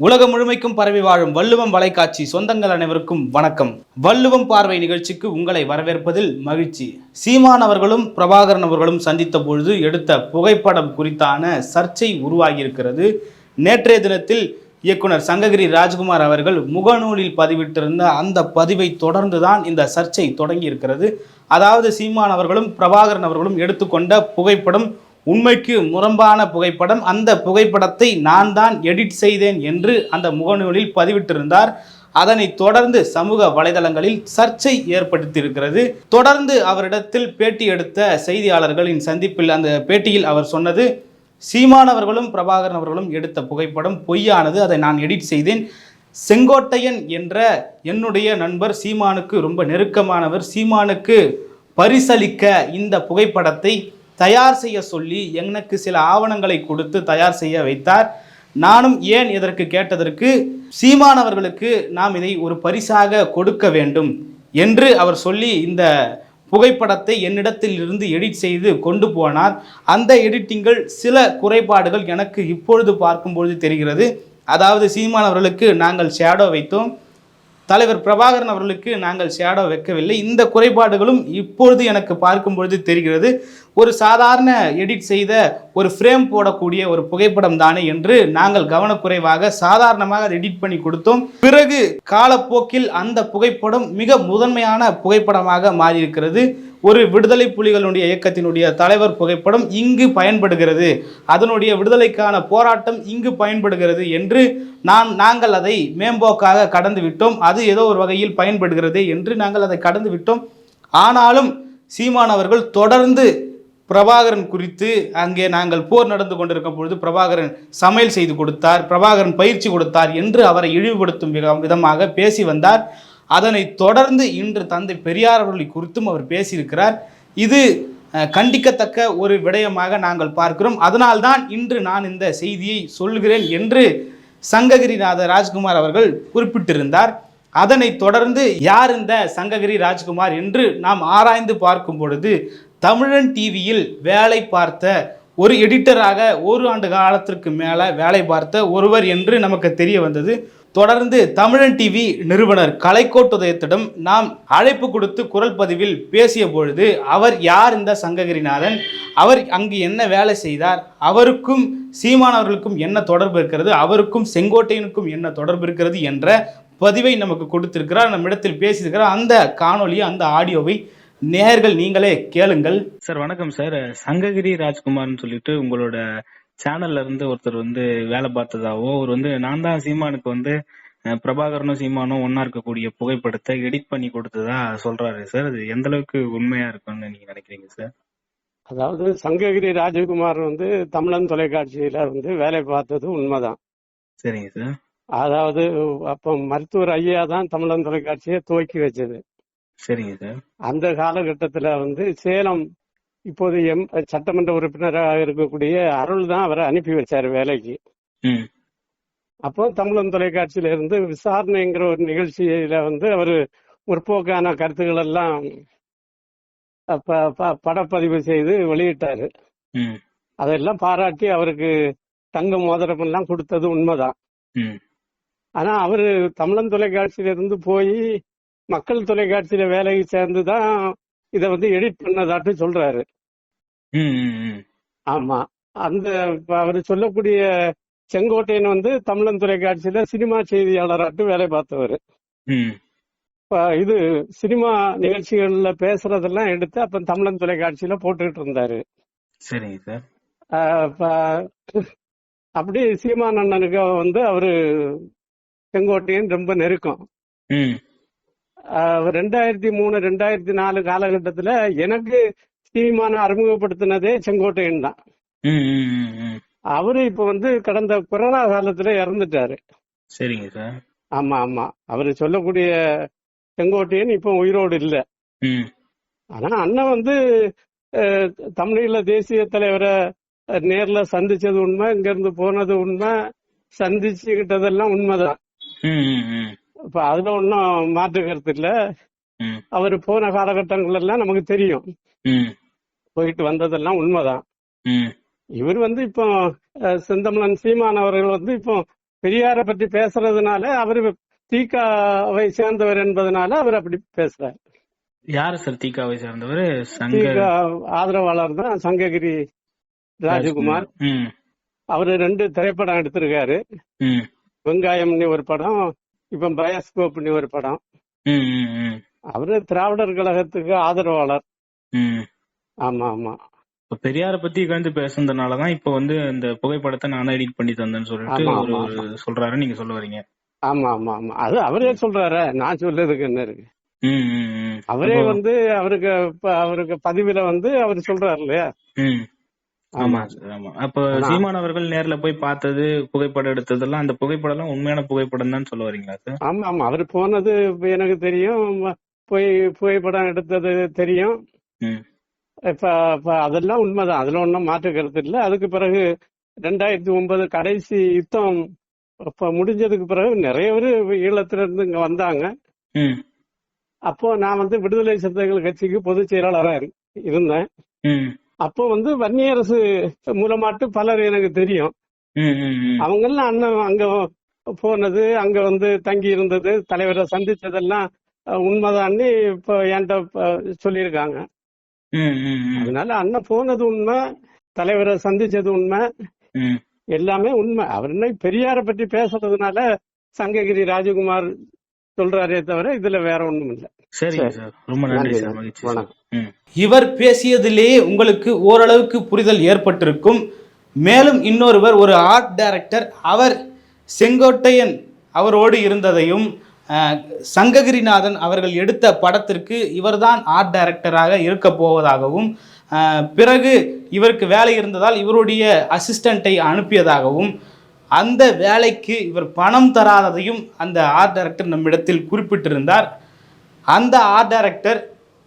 உலகம் முழுமைக்கும் பரவி வாழும் வள்ளுவம் வலைக்காட்சி சொந்தங்கள் அனைவருக்கும் வணக்கம். வள்ளுவம் பார்வை நிகழ்ச்சிக்கு உங்களை வரவேற்பதில் மகிழ்ச்சி. சீமான் அவர்களும் பிரபாகரன் அவர்களும் சந்தித்த பொழுது எடுத்த புகைப்படம் குறித்தான சர்ச்சை உருவாகியிருக்கிறது. நேற்றைய தினத்தில் இயக்குனர் சங்ககிரி ராஜ்குமார் அவர்கள் முகநூலில் பதிவிட்டிருந்த அந்த பதிவை தொடர்ந்துதான் இந்த சர்ச்சை தொடங்கி இருக்கிறது அதாவது சீமான் அவர்களும் பிரபாகரன் அவர்களும் எடுத்துக்கொண்ட புகைப்படம் உண்மைக்கு முரம்பான புகைப்படம் அந்த புகைப்படத்தை நான் தான் எடிட் செய்தேன் என்று அந்த முகநூலில் பதிவிட்டிருந்தார். அதனைத் தொடர்ந்து சமூக வலைதளங்களில் சர்ச்சை ஏற்படுத்தியிருக்கிறது. தொடர்ந்து அவரிடத்தில் பேட்டி எடுத்த செய்தியாளர்களின் சந்திப்பில் அந்த பேட்டியில் அவர் சொன்னது சீமானவர்களும் பிரபாகரன் அவர்களும் எடுத்த புகைப்படம் பொய்யானது அதை நான் எடிட் செய்தேன். செங்கோட்டையன் என்ற என்னுடைய நண்பர் சீமானுக்கு ரொம்ப நெருக்கமானவர். சீமானுக்கு பரிசளிக்க இந்த புகைப்படத்தை தயார் செய்ய சொல்லி எனக்கு சில ஆவணங்களை கொடுத்து தயார் செய்ய வைத்தார். நானும் ஏன் இதற்கு கேட்டதற்கு சீமானவர்களுக்கு நாம் இதை ஒரு பரிசாக கொடுக்க வேண்டும் என்று அவர் சொல்லி இந்த புகைப்படத்தை என்னிடத்தில் இருந்து எடிட் செய்து கொண்டு போனார். அந்த எடிட்டிங்கள் சில குறைபாடுகள் எனக்கு இப்பொழுது பார்க்கும்பொழுது தெரிகிறது. அதாவது சீமானவர்களுக்கு நாங்கள் ஷேடோ வைத்தோம். தலைவர் பிரபாகரன் அவர்களுக்கு நாங்கள் ஷேடோ வைக்கவில்லை. இந்த குறைபாடுகளும் இப்பொழுது எனக்கு பார்க்கும் பொழுது தெரிகிறது. ஒரு சாதாரண எடிட் செய்த ஒரு ஃப்ரேம் போடக்கூடிய ஒரு புகைப்படம் தானே என்று நாங்கள் கவனக்குறைவாக சாதாரணமாக அதை எடிட் பண்ணி கொடுத்தோம். பிறகு காலப்போக்கில் அந்த புகைப்படம் மிக முதன்மையான புகைப்படமாக மாறியிருக்கிறது. ஒரு விடுதலை புலிகளுடைய இயக்கத்தினுடைய தலைவர் புகைப்படம் இங்கு பயன்படுகிறது. அதனுடைய விடுதலைக்கான போராட்டம் இங்கு பயன்படுகிறது என்று நான் நாங்கள் அதை மேம்போக்காக கடந்து விட்டோம். அது ஏதோ ஒரு வகையில் பயன்படுகிறது என்று நாங்கள் அதை கடந்து விட்டோம். ஆனாலும் சீமான் அவர்கள் தொடர்ந்து பிரபாகரன் குறித்து அங்கே நாங்கள் போர் நடந்து கொண்டிருக்கும் பொழுது பிரபாகரன் சமையல் செய்து கொடுத்தார் பிரபாகரன் பயிற்சி கொடுத்தார் என்று அவரை இழிவுபடுத்தும் விதமாக பேசி வந்தார். அதனை தொடர்ந்து இன்று தந்தை பெரியார் அவர்களை குறித்தும் அவர் பேசியிருக்கிறார். இது கண்டிக்கத்தக்க ஒரு விடயமாக நாங்கள் பார்க்கிறோம். அதனால்தான் இன்று நான் இந்த செய்தியை சொல்கிறேன் என்று சங்ககிரிநாத ராஜ்குமார் அவர்கள் குறிப்பிட்டிருந்தார். அதனை தொடர்ந்து யார் இந்த சங்ககிரி ராஜ்குமார் என்று நாம் ஆராய்ந்து பார்க்கும் பொழுது தமிழன் டிவியில் வேலை பார்த்த ஒரு எடிட்டராக ஒரு ஆண்டு காலத்திற்கு மேலே வேலை பார்த்த ஒருவர் என்று நமக்கு தெரிய வந்தது. தொடர்ந்து தமிழன் டிவி நிறுவனர் கலைக்கோட்டுதயத்திடம் நாம் அழைப்பு கொடுத்து குரல் பதிவில் பேசிய பொழுது அவர் யார் இந்த சங்ககிரிநாதன்? அவர் அங்கு என்ன வேலை செய்தார்? அவருக்கும் சீமானவர்களுக்கும் என்ன தொடர்பு இருக்கிறது? அவருக்கும் செங்கோட்டையனுக்கும் என்ன தொடர்பு இருக்கிறது என்ற பதிவை நமக்கு கொடுத்திருக்கிறார். நம்மிடத்தில் பேசியிருக்கிறார் அந்த காணொலியை அந்த ஆடியோவை நேர்கள் நீங்களே கேளுங்கள். சார் வணக்கம் சார். சங்ககிரி ராஜ்குமார்னு சொல்லிட்டு உங்களோட சேனல்ல இருந்து ஒருத்தர் வந்து வேலை பார்த்ததாவோ அவர் வந்து நான் தான் சீமானுக்கு வந்து பிரபாகரனும் சீமானும் ஒன்னா இருக்கக்கூடிய புகைப்படத்தை எடிட் பண்ணி கொடுத்ததா சொல்றாரு. சார் அது எந்த அளவுக்கு உண்மையா இருக்கும்னு நீங்க நினைக்கிறீங்க சார்? அதாவது சங்ககிரி ராஜகுமார் வந்து தமிழன் தொலைக்காட்சியில வந்து வேலை பார்த்தது உண்மைதான். சரிங்க சார். அதாவது அப்ப மருத்துவர் ஐயா தான் தமிழன் தொலைக்காட்சியை துவக்கி வச்சது. சரிங்க சார். அந்த காலகட்டத்துல வந்து சேலம் இப்போது எம் சட்டமன்ற உறுப்பினராக இருக்கக்கூடிய அருள் தான் அவரை அனுப்பி வச்சாரு வேலைக்கு. அப்போ தமிழன் தொலைக்காட்சியில இருந்து விசாரணைங்கிற ஒரு நிகழ்ச்சியில வந்து அவர் முற்போக்கான கருத்துக்கள் எல்லாம் படப்பதிவு செய்து வெளியிட்டாரு. அதெல்லாம் பாராட்டி அவருக்கு தங்க மோதிரம் எல்லாம் கொடுத்தது உண்மைதான். ஆனா அவரு தமிழன் தொலைக்காட்சியில இருந்து போய் மக்கள் தொலைக்காட்சியில வேலைக்கு சேர்ந்து தான் இதை வந்து எடிட் பண்ணதாட்டு சொல்றாரு. ஆமா. அந்த அவரு சொல்லக்கூடிய செங்கோட்டையன் வந்து தமிழன் தொலைக்காட்சியில சினிமா செய்தியாளராட்டு வேலை பார்த்தவர். இது சினிமா நிகழ்ச்சிகள்ல பேசுறதெல்லாம் எடுத்து அப்ப தமிழன் தொலைக்காட்சியில போட்டுக்கிட்டு இருந்தாரு. சார். அப்படி சீமான் அண்ணனுக்கு வந்து அவரு செங்கோட்டையன் ரொம்ப நெருக்கம். ரெண்டாயிரத்தி மூணு ரெண்டாயிரத்தி நாலு காலகட்டத்துல எனக்கு சீமான அறிமுகப்படுத்தினதே செங்கோட்டையன் தான். அவரு இப்ப வந்து கடந்த கொரோனா காலத்துல இறந்துட்டாரு. சரிங்க சார். ஆமா ஆமா. அவரு சொல்லக்கூடிய செங்கோட்டையன் இப்ப உயிரோடு இல்ல. ஆனா அண்ணன் வந்து தமிழீழ தேசிய தலைவரை நேர்ல சந்திச்சது உண்மை இங்க இருந்து போனது உண்மை சந்திச்சுக்கிட்டதெல்லாம் உண்மைதான். இப்ப அதுல ஒன்றும் மாற்று கருத்து இல்ல அவர் போன காலகட்டங்கள் எல்லாம் நமக்கு தெரியும். போயிட்டு வந்ததெல்லாம் உண்மைதான். இவர் வந்து இப்போ அஹ், செந்தமிழன் சீமான் அவர்கள் வந்து இப்போ பெரியாரை பற்றி பேசுறதுனால அவரு தீகாவை சேர்ந்தவர் என்பதனால அவர் அப்படி பேசுறாரு. யாரு சார் தீகாவை சேர்ந்தவர்? ஆதரவாளர் தான் சங்ககிரி ராஜகுமார். அவரு ரெண்டு திரைப்படம் எடுத்திருக்காரு. வெங்காயம்னு ஒரு படம் இப்ப பயாஸ்கோப்னு ஒரு படம். அவரு திராவிடர் கழகத்துக்கு ஆதரவாளர். ஆமா ஆமா. இப்ப பெரியார பத்தி கலந்து பேசுனதுனாலதான் இப்ப வந்து இந்த புகைப்படத்தை நான் எடிட் பண்ணி தந்தேன்னு சொல்லிட்டு சொல்றாரு நீங்க சொல்ல வரீங்க. ஆமா ஆமா ஆமா. அது அவரே சொல்றாரு. நான் சொல்றதுக்கு என்ன இருக்கு. அவரே வந்து அவருக்கு அவருக்கு பதிவுல வந்து அவர் சொல்றாரு இல்லையா. ஆமா ஆமா. அப்ப சீமான் அவர்கள் நேர்ல போய் பார்த்தது புகைப்படம் எடுத்ததெல்லாம் அந்த புகைப்படம் எல்லாம் உண்மையான புகைப்படம் தான் சொல்ல வரீங்களா சார்? ஆமா ஆமா. அவர் போனது எனக்கு தெரியும். போய் புகைப்படம் எடுத்தது தெரியும். இப்ப இப்ப அதெல்லாம் உண்மைதான் அதுல ஒன்றும் மாற்று கருத்து இல்லை அதுக்கு பிறகு ரெண்டாயிரத்தி ஒன்பது கடைசி யுத்தம் அப்ப முடிஞ்சதுக்கு பிறகு நிறைய பேர் ஈழத்துல இருந்து இங்க வந்தாங்க. அப்போ நான் வந்து விடுதலை சிறுத்தைகள் கட்சிக்கு பொதுச் செயலாளரா இரு- இருந்தேன். அப்போ வந்து வன்னியரசு மூலமாட்டு பலர் எனக்கு தெரியும். அவங்க எல்லாம் அண்ணன் அங்க போனது அங்க வந்து தங்கி இருந்தது தலைவரை சந்திச்சதெல்லாம் உண்மைதான்னு இப்போ என்கிட்ட இப்ப சொல்லியிருக்காங்க. அதனால அண்ணன் போனது உண்மை தலைவரை சந்திச்சது உண்மை. எல்லாமே உண்மை அவர் என்ன பெரியாரை பற்றி பேசுறதுனால சங்ககிரி ராஜகுமார் சொல்றாரே தவிர இதுல வேற ஒண்ணும் இல்லை சரிங்க சரி. சார் ரொம்ப நன்றி நன்றி, சார் நன்றி. மகிழ்ச்சி சார் வணக்கம். ம். இவர் பேசியதிலேயே உங்களுக்கு ஓரளவுக்கு புரிதல் ஏற்பட்டிருக்கும் மேலும் இன்னொருவர் ஒரு ஆர்ட் டைரக்டர் அவர் செங்கோட்டையன் அவரோடு இருந்ததையும் சங்ககிரிநாதன் அவர்கள் எடுத்த படத்திற்கு இவர்தான் ஆர்ட் டைரக்டராக இருக்க போவதாகவும் பிறகு இவருக்கு வேலை இருந்ததால் இவருடைய அசிஸ்டண்ட்டை அனுப்பியதாகவும் அந்த வேலைக்கு இவர் பணம் தராததையும் அந்த ஆர்ட் டைரக்டர் நம்மிடத்தில் குறிப்பிட்டிருந்தார். அந்த ஆர்ட் டைரக்டர்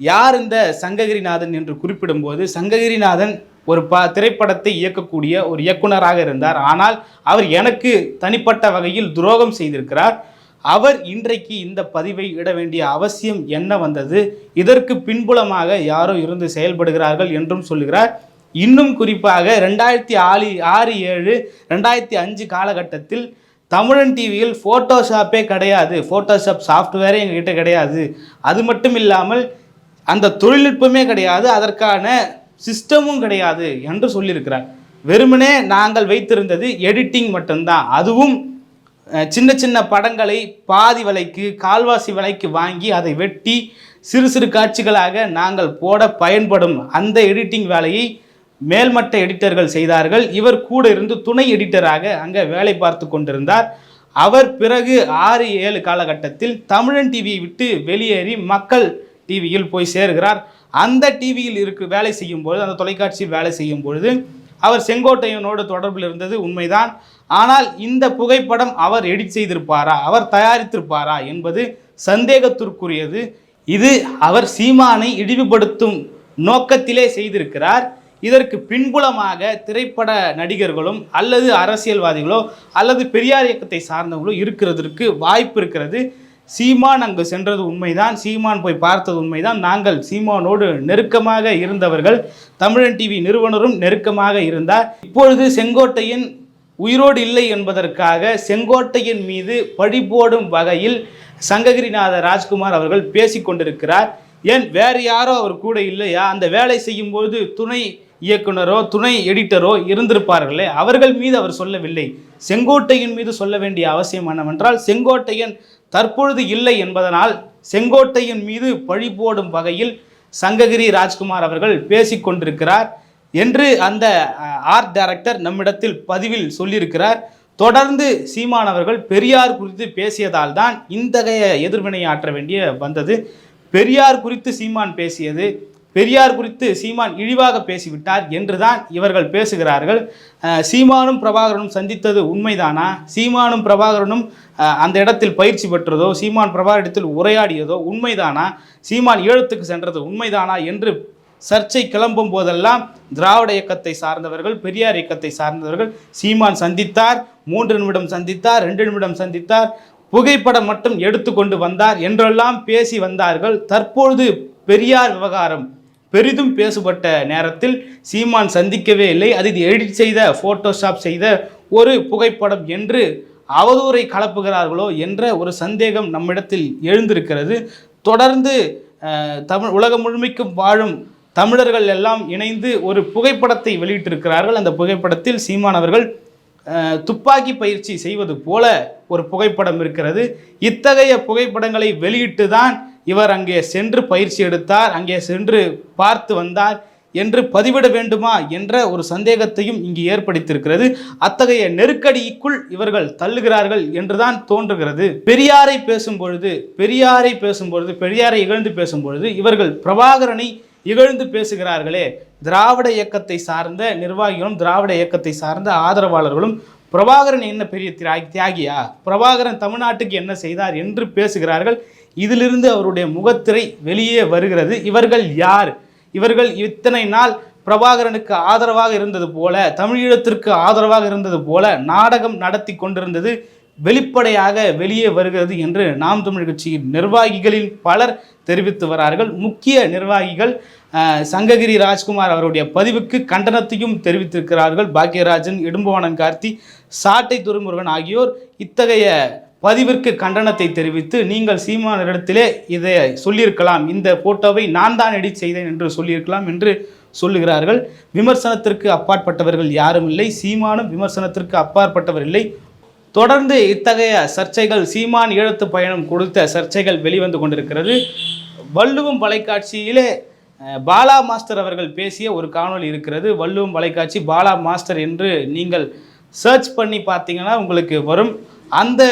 யார் இந்த சங்ககிரிநாதன் என்று குறிப்பிடும்போது சங்ககிரிநாதன் ஒரு ப திரைப்படத்தை இயக்கக்கூடிய ஒரு இயக்குனராக இருந்தார். ஆனால் அவர் எனக்கு தனிப்பட்ட வகையில் துரோகம் செய்திருக்கிறார். அவர் இன்றைக்கு இந்த பதிவை இட வேண்டிய அவசியம் என்ன வந்தது? இதற்கு பின்புலமாக யாரோ இருந்து செயல்படுகிறார்கள் என்றும் சொல்லுகிறார். இன்னும் குறிப்பாக ரெண்டாயிரத்தி ஆறு ஆறு ஏழு ரெண்டாயிரத்தி அஞ்சு காலகட்டத்தில் தமிழன் டிவியில் ஃபோட்டோஷாப்பே கிடையாது. ஃபோட்டோஷாப் சாஃப்ட்வேரே எங்ககிட்ட கிடையாது. அது மட்டும் இல்லாமல் அந்த தொழில்நுட்பமே கிடையாது. அதற்கான சிஸ்டமும் கிடையாது என்று சொல்லியிருக்கிறார். வெறுமனே நாங்கள் வைத்திருந்தது எடிட்டிங் மட்டும்தான். அதுவும் சின்ன சின்ன படங்களை பாதி விலைக்கு கால்வாசி விலைக்கு வாங்கி அதை வெட்டி சிறு சிறு காட்சிகளாக நாங்கள் போட பயன்படும் அந்த எடிட்டிங் வேலையை மேல்மட்ட எடிட்டர்கள் செய்தார்கள். இவர் கூட இருந்து துணை எடிட்டராக அங்கே வேலை பார்த்து கொண்டிருந்தார். அவர் பிறகு ஆறு ஏழு காலகட்டத்தில் தமிழன் டிவியை விட்டு வெளியேறி மக்கள் டிவியில் போய் சேர்கிறார். அந்த டிவியில் இருக்கு வேலை செய்யும் பொழுது அந்த தொலைக்காட்சியில் வேலை செய்யும் பொழுது அவர் செங்கோட்டையனோடு தொடர்பில் இருந்தது உண்மைதான். ஆனால் இந்த புகைப்படம் அவர் எடிட் செய்திருப்பாரா? அவர் தயாரித்திருப்பாரா? என்பது சந்தேகத்திற்குரியது. இது அவர் சீமானை இழிவுபடுத்தும் நோக்கத்திலே செய்திருக்கிறார். இதற்கு பின்புலமாக திரைப்பட நடிகர்களும் அல்லது அரசியல்வாதிகளோ அல்லது பெரியார் இயக்கத்தை சார்ந்தவர்களோ இருக்கிறதற்கு வாய்ப்பு இருக்கிறது. சீமான் அங்கு சென்றது உண்மைதான். சீமான் போய் பார்த்தது உண்மைதான். நாங்கள் சீமானோடு நெருக்கமாக இருந்தவர்கள். தமிழன் டிவி நிறுவனரும் நெருக்கமாக இருந்தார். இப்பொழுது செங்கோட்டையின் உயிரோடு இல்லை என்பதற்காக செங்கோட்டையின் மீது பழி போடும் வகையில் சங்ககிரிநாத ராஜ்குமார் அவர்கள் பேசி கொண்டிருக்கிறார். ஏன் வேறு யாரோ அவர் கூட இல்லையா? அந்த வேலை செய்யும்போது துணை இயக்குனரோ துணை எடிட்டரோ இருந்திருப்பார்களே? அவர்கள் மீது அவர் சொல்லவில்லை. செங்கோட்டையின் மீது சொல்ல வேண்டிய அவசியம் என்னவென்றால் செங்கோட்டையன் தற்பொழுது இல்லை என்பதனால் செங்கோட்டையின் மீது பழி போடும் வகையில் சங்ககிரி ராஜ்குமார் அவர்கள் பேசிக்கொண்டிருக்கிறார் என்று அந்த ஆர்ட் டைரக்டர் நம்மிடத்தில் பதிவில் சொல்லியிருக்கிறார். தொடர்ந்து சீமானவர்கள் பெரியார் குறித்து பேசியதால் தான் இத்தகைய எதிர்வினை ஆற்ற வேண்டிய வந்தது. பெரியார் குறித்து சீமான் பேசியது பெரியார் குறித்து சீமான் இழிவாக பேசிவிட்டார் என்றுதான் இவர்கள் பேசுகிறார்கள். சீமானும் பிரபாகரனும் சந்தித்தது உண்மைதானா? சீமானும் பிரபாகரனும் அந்த இடத்தில் பயிற்சி பெற்றதோ சீமான் பிரபாகர் இடத்தில் உரையாடியதோ உண்மைதானா? சீமான் ஈழத்துக்கு சென்றது உண்மைதானா? என்று சர்ச்சை கிளம்பும் போதெல்லாம் திராவிட இயக்கத்தை சார்ந்தவர்கள் பெரியார் இயக்கத்தை சார்ந்தவர்கள் சீமான் சந்தித்தார் மூன்று நிமிடம் சந்தித்தார் ரெண்டு நிமிடம் சந்தித்தார் புகைப்படம் மட்டும் எடுத்துக்கொண்டு வந்தார் என்றெல்லாம் பேசி வந்தார்கள். தற்பொழுது பெரியார் விவகாரம் பெரிதும் பேசப்பட்ட நேரத்தில் சீமான் சந்திக்கவே இல்லை. அது இது எடிட் செய்த ஃபோட்டோஷாப் செய்த ஒரு புகைப்படம் என்று அவதூறை கலப்புகிறார்களோ என்ற ஒரு சந்தேகம் நம்மிடத்தில் எழுந்திருக்கிறது. தொடர்ந்து தமிழ் உலகம் முழுமைக்கும் வாழும் தமிழர்கள் எல்லாம் இணைந்து ஒரு புகைப்படத்தை வெளியிட்டிருக்கிறார்கள். அந்த புகைப்படத்தில் சீமான் அவர்கள் துப்பாக்கி பயிற்சி செய்வது போல ஒரு புகைப்படம் இருக்கிறது. இத்தகைய புகைப்படங்களை வெளியிட்டு தான் இவர் அங்கே சென்று பயிற்சி எடுத்தார் அங்கே சென்று பார்த்து வந்தார் என்று பதிவிட வேண்டுமா என்ற ஒரு சந்தேகத்தையும் இங்கு ஏற்படுத்தியிருக்கிறது. அத்தகைய நெருக்கடிக்குள் இவர்கள் தள்ளுகிறார்கள் என்றுதான் தோன்றுகிறது. பெரியாரை பேசும் பொழுது பெரியாரை பேசும் பொழுது பெரியாரை இகழ்ந்து பேசும் பொழுது இவர்கள் பிரபாகரனை இகழ்ந்து பேசுகிறார்களே. திராவிட இயக்கத்தை சார்ந்த நிர்வாகிகளும் திராவிட இயக்கத்தை சார்ந்த ஆதரவாளர்களும் பிரபாகரன் என்ன பெரிய தியா- தியாகியா? பிரபாகரன் தமிழ்நாட்டுக்கு என்ன செய்தார் என்று பேசுகிறார்கள். இதிலிருந்து அவருடைய முகத்திரை வெளியே வருகிறது. இவர்கள் யார்? இவர்கள் இத்தனை நாள் பிரபாகரனுக்கு ஆதரவாக இருந்தது போல தமிழீழத்திற்கு ஆதரவாக இருந்தது போல நாடகம் நடத்தி கொண்டிருந்தது வெளிப்படையாக வெளியே வருகிறது என்று நாம் தமிழ் கட்சியின் நிர்வாகிகளில் பலர் தெரிவித்து வரார்கள். முக்கிய நிர்வாகிகள் சங்ககிரி ராஜ்குமார் அவருடைய பதிவுக்கு கண்டனத்தையும் தெரிவித்திருக்கிறார்கள். பாக்கியராஜன் இடும்பவானன் கார்த்தி சாட்டை துரைமுருகன் ஆகியோர் இத்தகைய பதிவிற்கு கண்டனத்தை தெரிவித்து நீங்கள் சீமானரிடத்திலே இதை சொல்லியிருக்கலாம். இந்த போட்டோவை நான் தான் எடிட் செய்தேன் என்று சொல்லியிருக்கலாம் என்று சொல்லுகிறார்கள். விமர்சனத்திற்கு அப்பாற்பட்டவர்கள் யாரும் இல்லை. சீமானும் விமர்சனத்திற்கு அப்பாற்பட்டவர் இல்லை. தொடர்ந்து இத்தகைய சர்ச்சைகள் சீமான் ஈழத்து பயணம் கொடுத்த சர்ச்சைகள் வெளிவந்து கொண்டிருக்கிறது. வள்ளுவம் வலைக்காட்சியிலே பாலா மாஸ்டர் அவர்கள் பேசிய ஒரு காணொளி இருக்கிறது. வள்ளுவம் வலைக்காட்சி பாலா மாஸ்டர் என்று நீங்கள் சர்ச் பண்ணி பார்த்தீங்கன்னா உங்களுக்கு வரும். அந்த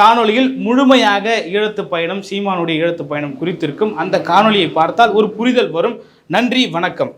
காணொளியில் முழுமையாக ஈழத்து பயணம் சீமானுடைய ஈழத்து பயணம் குறித்திருக்கும். அந்த காணொலியை பார்த்தால் ஒரு புரிதல் வரும். நன்றி வணக்கம்.